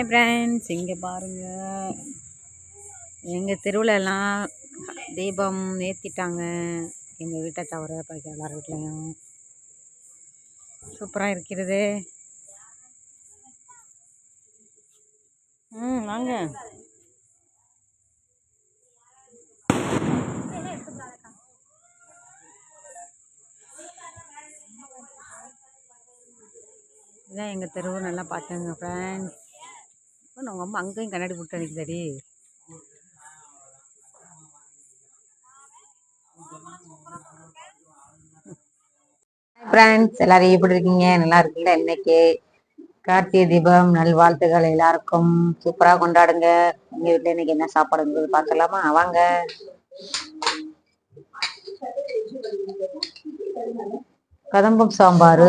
Hi friends இங்கே பாருங்கள் எங்கள் திருவிழாலாம் தீபம் ஏற்றிட்டாங்க எங்கள் வீட்டை தவிர பாக்கி எல்லார் வீட்லேயும். சூப்பராக இருக்கிறது. ம் வாங்க. இதான் எங்கள் தெருவு நல்லா பார்த்துங்க ஃப்ரெண்ட்ஸ் உங்கள் அம்மா அங்கேயும் கண்ணாடி போட்டு நிற்குதடி ஃப்ரெண்ட்ஸ் எல்லாரும் எப்படி இருக்கீங்க? நல்லா இருக்கீங்களா இன்னைக்கு? கார்த்திகை தீபம் நல்வாழ்த்துகள் எல்லாருக்கும். சூப்பராக கொண்டாடுங்க. எங்கள் வீட்டில் இன்னைக்கு என்ன சாப்பாடுங்கிறது பார்க்கலாமா? வாங்க. கதம்பம் சாம்பார்.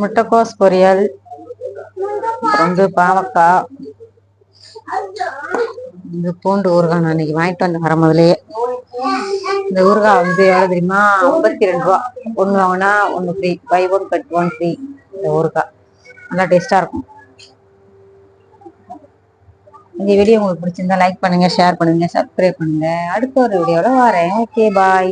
முட்டைக்கோஸ் பொரியல் வந்து பாவக்காய் இந்த பூண்டு ஊறுகாய் நான் இன்னைக்கு வாங்கிட்டு வந்தேன் வர முதலையே இந்த ஊறுகாய் வந்து எவ்வளோ தெரியுமா? ஐம்பத்தி ரெண்டு ரூபா. ஒன்று வாங்கினா ஒன்று free buy one get one free இந்த ஊறுகாய். நல்லா டேஸ்ட்டாக இருக்கும். இந்த வீடியோ உங்களுக்கு பிடிச்சிருந்தா லைக் பண்ணுங்க ஷேர் பண்ணுங்க சப்ஸ்கிரைப் பண்ணுங்கள் அடுத்த ஒரு வீடியோவில் வரேன். Okay bye